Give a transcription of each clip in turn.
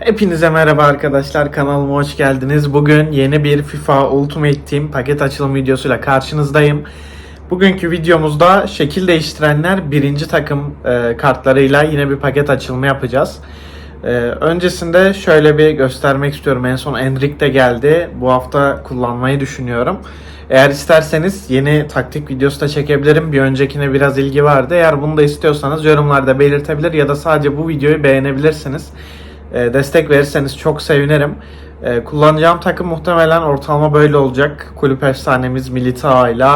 Hepinize merhaba arkadaşlar kanalıma hoş geldiniz. Bugün yeni bir FIFA Ultimate Team paket açılım videosuyla karşınızdayım. Bugünkü videomuzda şekil değiştirenler birinci takım e, kartlarıyla yine bir paket açılımı yapacağız. E, öncesinde şöyle bir göstermek istiyorum. En son Enric de geldi. Bu hafta kullanmayı düşünüyorum. Eğer isterseniz yeni taktik videosu da çekebilirim. Bir öncekine biraz ilgi vardı. Eğer bunu da istiyorsanız yorumlarda belirtebilir ya da sadece bu videoyu beğenebilirsiniz. E, destek verirseniz çok sevinirim. E, kullanacağım takım muhtemelen ortalama böyle olacak. Kulüp efsanemiz Militao ile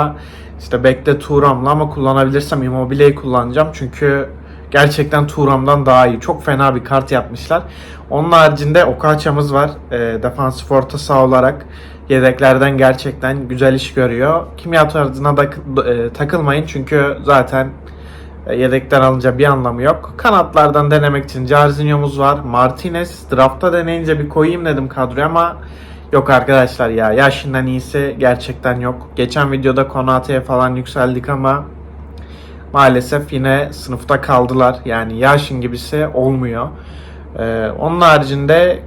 işte Bekle Turam'la ama kullanabilirsem Immobile'yi kullanacağım. Çünkü gerçekten Turam'dan daha iyi. Çok fena bir kart yapmışlar. Onun haricinde Okaça'mız var. E, defansif orta saha olarak yedeklerden gerçekten güzel iş görüyor. Kimya tarzına da e, takılmayın çünkü zaten Yedekten alınca bir anlamı yok. Kanatlardan denemek için Jarzinho'muz var. Martinez draftta deneyince bir koyayım dedim kadroya ama yok arkadaşlar ya. Yaşından iyisi gerçekten yok. Geçen videoda Konate'ye falan yükseldik ama maalesef yine sınıfta kaldılar. Yani Yaşin gibisi olmuyor. Ee, onun haricinde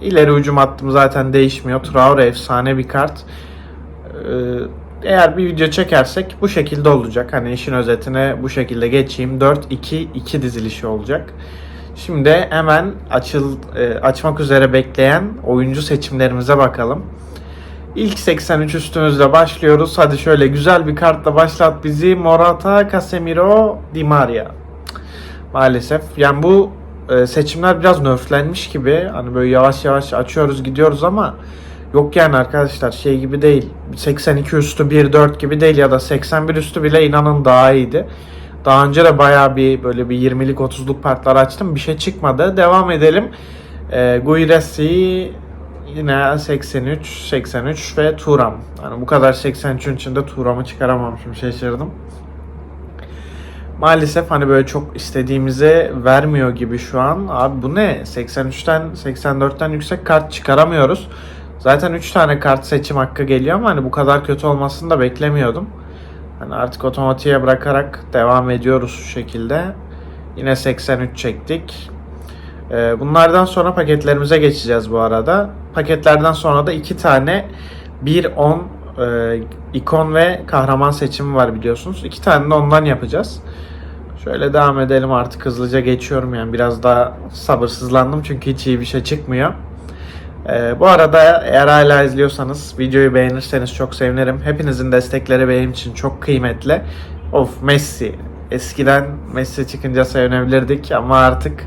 ileri ucum hattım zaten değişmiyor. Traore efsane bir kart. Ee, eğer bir video çekersek bu şekilde olacak. Hani işin özetine bu şekilde geçeyim. 4-2-2 dizilişi olacak. Şimdi hemen açıl e, açmak üzere bekleyen oyuncu seçimlerimize bakalım. İlk 83 üstümüzde başlıyoruz. Hadi şöyle güzel bir kartla başlat bizi. Morata, Casemiro, Di Maria. Maalesef. Yani bu e, seçimler biraz nerflenmiş gibi. Hani böyle yavaş yavaş açıyoruz gidiyoruz ama Yok yani arkadaşlar şey gibi değil. 82 üstü 1-4 gibi değil ya da 81 üstü bile inanın daha iyiydi. Daha önce de bayağı bir böyle bir 20'lik 30'luk partlar açtım. Bir şey çıkmadı. Devam edelim. E, Guiresi yine 83, 83 ve Turam. Yani bu kadar 83'ün içinde Turam'ı çıkaramamışım. Şaşırdım. Maalesef hani böyle çok istediğimize vermiyor gibi şu an. Abi bu ne? 83'ten 84'ten yüksek kart çıkaramıyoruz. Zaten 3 tane kart seçim hakkı geliyor ama hani bu kadar kötü olmasını da beklemiyordum. Hani artık otomatiğe bırakarak devam ediyoruz şu şekilde. Yine 83 çektik. Ee, bunlardan sonra paketlerimize geçeceğiz bu arada. Paketlerden sonra da 2 tane 1-10 e, ikon ve kahraman seçimi var biliyorsunuz. 2 tane de ondan yapacağız. Şöyle devam edelim artık hızlıca geçiyorum yani biraz daha sabırsızlandım çünkü hiç iyi bir şey çıkmıyor. Ee, bu arada eğer hala izliyorsanız videoyu beğenirseniz çok sevinirim. Hepinizin destekleri benim için çok kıymetli. Of Messi. Eskiden Messi çıkınca sevinebilirdik ama artık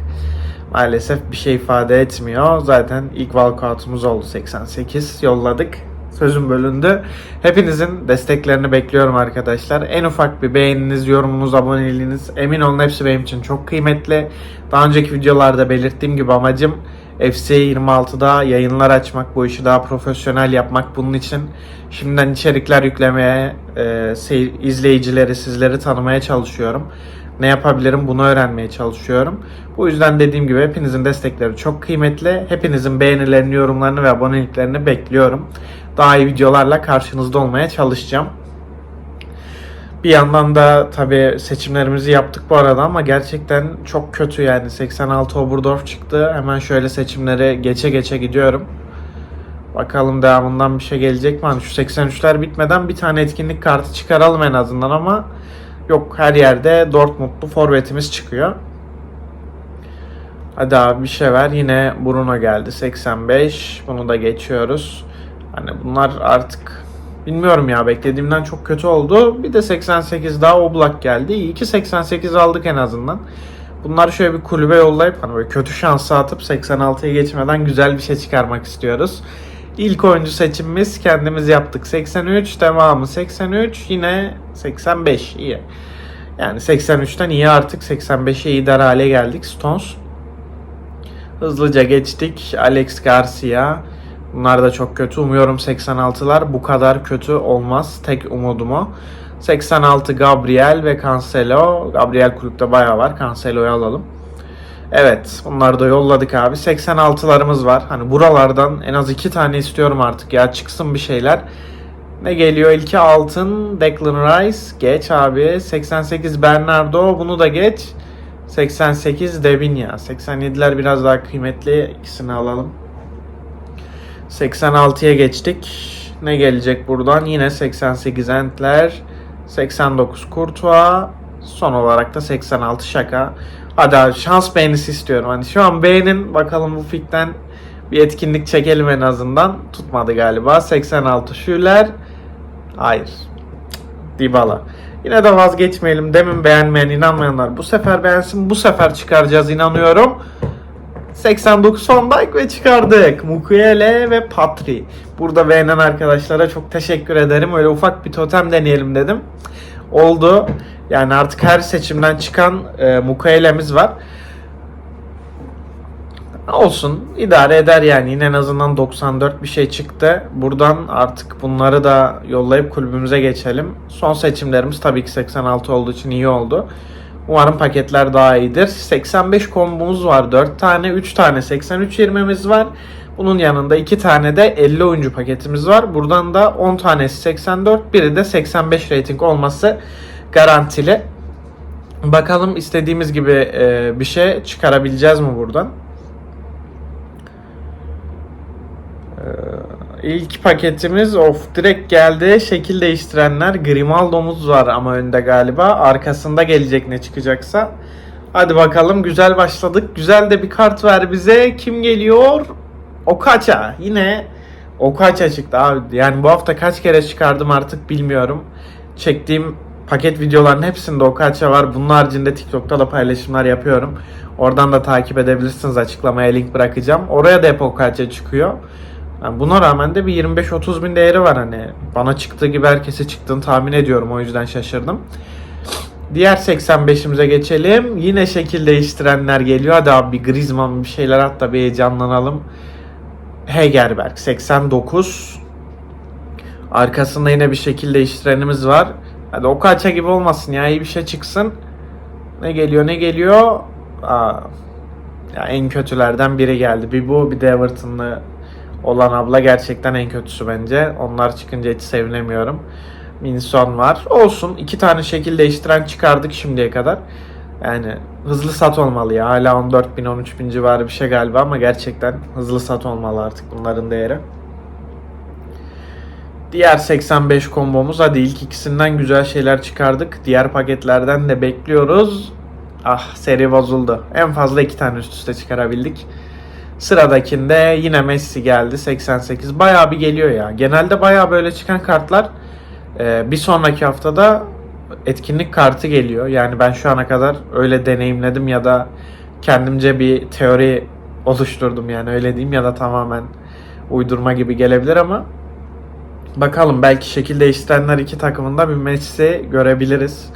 maalesef bir şey ifade etmiyor. Zaten ilk walkout'umuz oldu 88. Yolladık. Sözüm bölündü. Hepinizin desteklerini bekliyorum arkadaşlar. En ufak bir beğeniniz, yorumunuz, aboneliğiniz emin olun hepsi benim için çok kıymetli. Daha önceki videolarda belirttiğim gibi amacım FC 26'da yayınlar açmak, bu işi daha profesyonel yapmak. Bunun için şimdiden içerikler yüklemeye, e, izleyicileri, sizleri tanımaya çalışıyorum. Ne yapabilirim bunu öğrenmeye çalışıyorum. Bu yüzden dediğim gibi hepinizin destekleri çok kıymetli. Hepinizin beğenilerini, yorumlarını ve aboneliklerini bekliyorum. Daha iyi videolarla karşınızda olmaya çalışacağım. Bir yandan da tabii seçimlerimizi yaptık bu arada ama gerçekten çok kötü yani 86 Oberdorf çıktı. Hemen şöyle seçimleri geçe geçe gidiyorum. Bakalım devamından bir şey gelecek mi? Hani şu 83'ler bitmeden bir tane etkinlik kartı çıkaralım en azından ama yok her yerde Dortmundlu forvetimiz çıkıyor. Hadi abi bir şey ver. Yine Bruno geldi 85. Bunu da geçiyoruz. Hani bunlar artık Bilmiyorum ya beklediğimden çok kötü oldu. Bir de 88 daha Oblak geldi. İyi ki 88 aldık en azından. Bunları şöyle bir kulübe yollayıp hani böyle kötü şansı atıp 86'ya geçmeden güzel bir şey çıkarmak istiyoruz. İlk oyuncu seçimimiz kendimiz yaptık. 83 devamı 83 yine 85 iyi. Yani 83'ten iyi artık 85'e iyi dar hale geldik. Stones. Hızlıca geçtik. Alex Garcia. Bunlar da çok kötü. Umuyorum 86'lar bu kadar kötü olmaz. Tek umudum o. 86 Gabriel ve Cancelo. Gabriel kulüpte bayağı var. Cancelo'yu alalım. Evet bunları da yolladık abi. 86'larımız var. Hani buralardan en az iki tane istiyorum artık ya. Çıksın bir şeyler. Ne geliyor? İlki altın. Declan Rice. Geç abi. 88 Bernardo. Bunu da geç. 88 Devinya. 87'ler biraz daha kıymetli. İkisini alalım. 86'ya geçtik. Ne gelecek buradan? Yine 88 Entler. 89 Kurtuğa. Son olarak da 86 Şaka. Hadi abi şans beğenisi istiyorum. Hani şu an beğenin bakalım bu fikten bir etkinlik çekelim en azından. Tutmadı galiba. 86 Şüler. Hayır. Dybala. Yine de vazgeçmeyelim. Demin beğenmeyen, inanmayanlar bu sefer beğensin. Bu sefer çıkaracağız inanıyorum. 89 Van Dijk ve çıkardık. Mukiele ve Patri. Burada beğenen arkadaşlara çok teşekkür ederim. Öyle ufak bir totem deneyelim dedim. Oldu. Yani artık her seçimden çıkan e, Mukiele'miz var. Olsun. idare eder yani. Yine en azından 94 bir şey çıktı. Buradan artık bunları da yollayıp kulübümüze geçelim. Son seçimlerimiz tabii ki 86 olduğu için iyi oldu. Umarım paketler daha iyidir. 85 kombomuz var. 4 tane, 3 tane 83 20'miz var. Bunun yanında 2 tane de 50 oyuncu paketimiz var. Buradan da 10 tanesi 84, biri de 85 rating olması garantili. Bakalım istediğimiz gibi e, bir şey çıkarabileceğiz mi buradan? İlk paketimiz of direkt geldi. Şekil değiştirenler. Grimaldo'muz var ama önde galiba. Arkasında gelecek ne çıkacaksa. Hadi bakalım güzel başladık. Güzel de bir kart ver bize. Kim geliyor? Okaça. Yine Okaça çıktı abi. Yani bu hafta kaç kere çıkardım artık bilmiyorum. Çektiğim paket videoların hepsinde Okaça var. Bunun haricinde TikTok'ta da paylaşımlar yapıyorum. Oradan da takip edebilirsiniz. Açıklamaya link bırakacağım. Oraya da hep Okaça çıkıyor. Yani buna rağmen de bir 25-30 bin değeri var hani. Bana çıktığı gibi herkese çıktığını tahmin ediyorum. O yüzden şaşırdım. Diğer 85'imize geçelim. Yine şekil değiştirenler geliyor. Hadi abi bir Griezmann bir şeyler hatta bir heyecanlanalım. Hegerberg 89. Arkasında yine bir şekil değiştirenimiz var. Hadi o kaça gibi olmasın ya iyi bir şey çıksın. Ne geliyor ne geliyor? Aa, ya en kötülerden biri geldi. Bir bu bir de Everton'lı olan abla gerçekten en kötüsü bence. Onlar çıkınca hiç sevinemiyorum. Minson var. Olsun. iki tane şekil değiştiren çıkardık şimdiye kadar. Yani hızlı sat olmalı ya. Hala 14 bin 13 bin civarı bir şey galiba ama gerçekten hızlı sat olmalı artık bunların değeri. Diğer 85 kombomuz hadi ilk ikisinden güzel şeyler çıkardık. Diğer paketlerden de bekliyoruz. Ah seri bozuldu. En fazla iki tane üst üste çıkarabildik. Sıradakinde yine Messi geldi 88. Bayağı bir geliyor ya. Genelde bayağı böyle çıkan kartlar e, bir sonraki haftada etkinlik kartı geliyor. Yani ben şu ana kadar öyle deneyimledim ya da kendimce bir teori oluşturdum yani öyle diyeyim ya da tamamen uydurma gibi gelebilir ama bakalım belki şekil değiştirenler iki takımında bir Messi görebiliriz.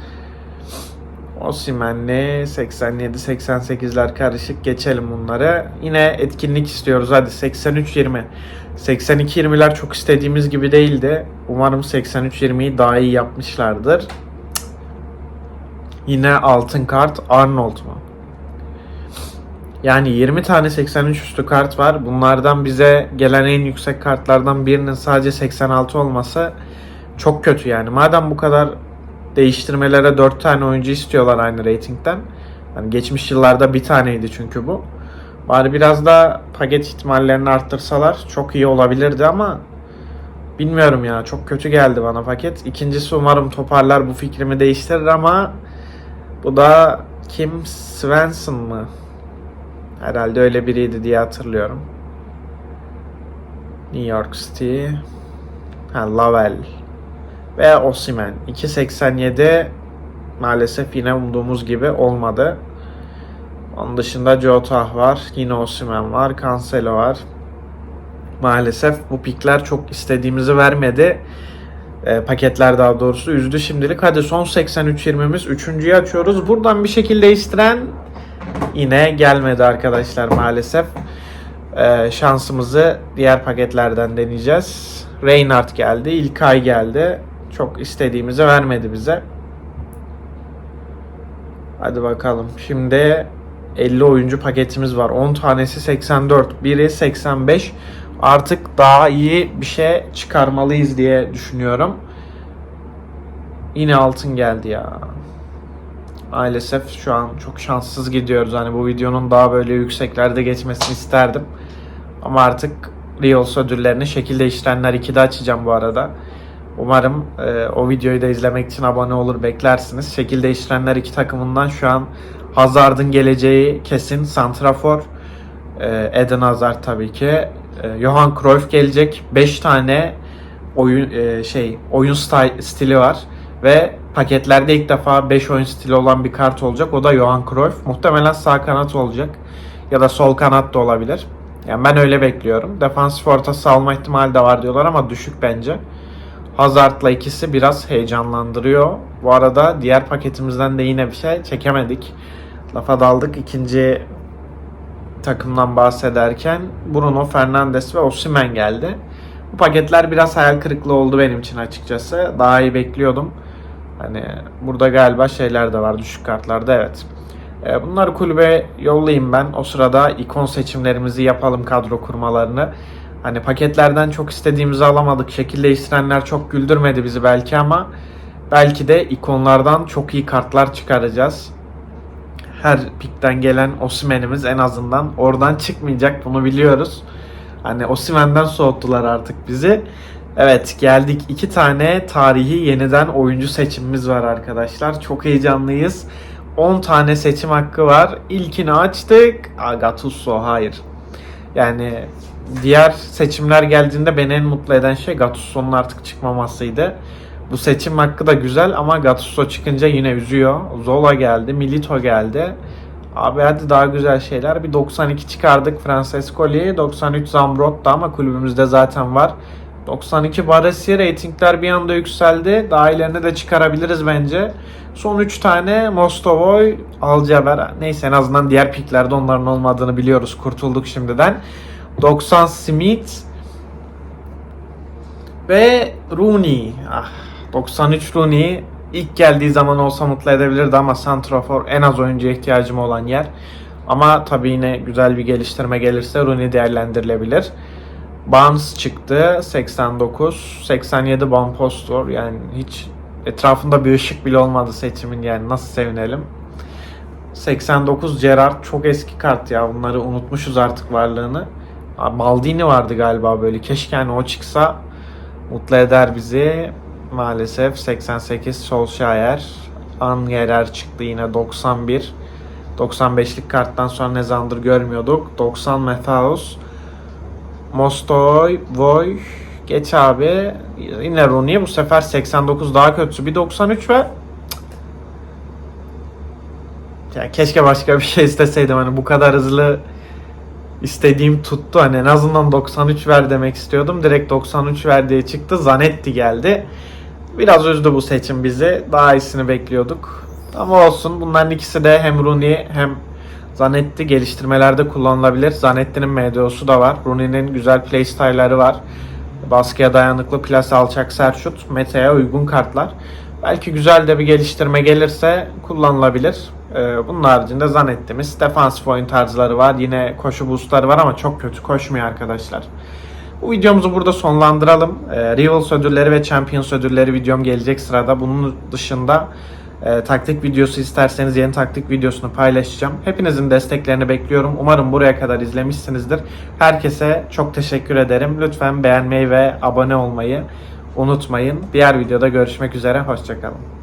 Osimhen'li 87-88'ler karışık geçelim bunları. Yine etkinlik istiyoruz hadi 83-20. 82-20'ler çok istediğimiz gibi değildi. Umarım 83-20'yi daha iyi yapmışlardır. Yine altın kart Arnold mu? Yani 20 tane 83 üstü kart var. Bunlardan bize gelen en yüksek kartlardan birinin sadece 86 olması çok kötü yani. Madem bu kadar değiştirmelere 4 tane oyuncu istiyorlar aynı ratingden. Yani geçmiş yıllarda bir taneydi çünkü bu. Bari biraz da paket ihtimallerini arttırsalar çok iyi olabilirdi ama bilmiyorum ya çok kötü geldi bana paket. İkincisi umarım toparlar bu fikrimi değiştirir ama bu da kim Svensson mı? Herhalde öyle biriydi diye hatırlıyorum. New York City. Ha Lavelle ve Osimen. 2.87 maalesef yine umduğumuz gibi olmadı. Onun dışında Jota var. Yine Osimen var. Cancelo var. Maalesef bu pikler çok istediğimizi vermedi. E, paketler daha doğrusu üzdü şimdilik. Hadi son 83-20'miz. Üçüncüyü açıyoruz. Buradan bir şekilde değiştiren yine gelmedi arkadaşlar maalesef. E, şansımızı diğer paketlerden deneyeceğiz. Reinhardt geldi. İlkay geldi çok istediğimizi vermedi bize. Hadi bakalım. Şimdi 50 oyuncu paketimiz var. 10 tanesi 84, biri 85. Artık daha iyi bir şey çıkarmalıyız diye düşünüyorum. Yine altın geldi ya. maalesef şu an çok şanssız gidiyoruz. Hani bu videonun daha böyle yükseklerde geçmesini isterdim. Ama artık Reels ödüllerini şekil değiştirenler 2'de açacağım bu arada. Umarım e, o videoyu da izlemek için abone olur beklersiniz. Şekil değiştirenler iki takımından şu an Hazard'ın geleceği kesin. Santrafor e, Eden Hazard tabii ki. E, Johan Cruyff gelecek. 5 tane oyun e, şey oyun sti- stili var ve paketlerde ilk defa 5 oyun stili olan bir kart olacak. O da Johan Cruyff. Muhtemelen sağ kanat olacak ya da sol kanat da olabilir. Yani ben öyle bekliyorum. Defansif ortası alma ihtimali de var diyorlar ama düşük bence. Hazard'la ikisi biraz heyecanlandırıyor. Bu arada diğer paketimizden de yine bir şey çekemedik. Lafa daldık. İkinci takımdan bahsederken Bruno Fernandes ve Osimhen geldi. Bu paketler biraz hayal kırıklığı oldu benim için açıkçası. Daha iyi bekliyordum. Hani burada galiba şeyler de var düşük kartlarda evet. E, Bunları kulübe yollayayım ben. O sırada ikon seçimlerimizi yapalım kadro kurmalarını. Hani paketlerden çok istediğimizi alamadık. Şekil değiştirenler çok güldürmedi bizi belki ama belki de ikonlardan çok iyi kartlar çıkaracağız. Her pikten gelen Osimhen'imiz en azından oradan çıkmayacak bunu biliyoruz. Hani Osimhen'den soğuttular artık bizi. Evet geldik. iki tane tarihi yeniden oyuncu seçimimiz var arkadaşlar. Çok heyecanlıyız. 10 tane seçim hakkı var. İlkini açtık. Aa, Gattuso hayır. Yani diğer seçimler geldiğinde beni en mutlu eden şey Gattuso'nun artık çıkmamasıydı. Bu seçim hakkı da güzel ama Gattuso çıkınca yine üzüyor. Zola geldi, Milito geldi. Abi hadi daha güzel şeyler. Bir 92 çıkardık Francescoli, 93 Zambrotta ama kulübümüzde zaten var. 92 Baresi reytingler bir anda yükseldi. Daha ilerini de çıkarabiliriz bence. Son 3 tane Mostovoy, Alcaber. Neyse en azından diğer piklerde onların olmadığını biliyoruz. Kurtulduk şimdiden. 90 Smith ve Rooney. Ah, 93 Rooney ilk geldiği zaman olsa mutlu edebilirdi ama Santrafor en az oyuncuya ihtiyacım olan yer. Ama tabii yine güzel bir geliştirme gelirse Rooney değerlendirilebilir. Barnes çıktı 89, 87 Van Postor yani hiç etrafında bir ışık bile olmadı seçimin yani nasıl sevinelim. 89 Gerrard çok eski kart ya bunları unutmuşuz artık varlığını. Maldini vardı galiba böyle keşke yani o çıksa mutlu eder bizi. Maalesef 88 Solskjaer. Angerer çıktı yine 91. 95'lik karttan sonra ne zamandır görmüyorduk. 90 Methaus. Mostoy, Voy. Geç abi. Yine Rooney. Bu sefer 89 daha kötüsü. Bir 93 ve ya keşke başka bir şey isteseydim. Hani bu kadar hızlı istediğim tuttu. Hani en azından 93 ver demek istiyordum. Direkt 93 ver diye çıktı. Zanetti geldi. Biraz üzdü bu seçim bizi. Daha iyisini bekliyorduk. Ama olsun. Bunların ikisi de hem Rooney hem Zanetti geliştirmelerde kullanılabilir. Zanetti'nin MDO'su da var. Rooney'nin güzel playstyle'ları var. Baskıya dayanıklı, plase alçak, sert şut, meta'ya uygun kartlar. Belki güzel de bir geliştirme gelirse kullanılabilir. Ee, Bunun haricinde Zanetti'miz defansif oyun tarzları var. Yine koşu boostları var ama çok kötü koşmuyor arkadaşlar. Bu videomuzu burada sonlandıralım. Ee, Rivals ödülleri ve Champions ödülleri videom gelecek sırada. Bunun dışında e, taktik videosu isterseniz yeni taktik videosunu paylaşacağım. Hepinizin desteklerini bekliyorum. Umarım buraya kadar izlemişsinizdir. Herkese çok teşekkür ederim. Lütfen beğenmeyi ve abone olmayı unutmayın. Diğer videoda görüşmek üzere. Hoşçakalın.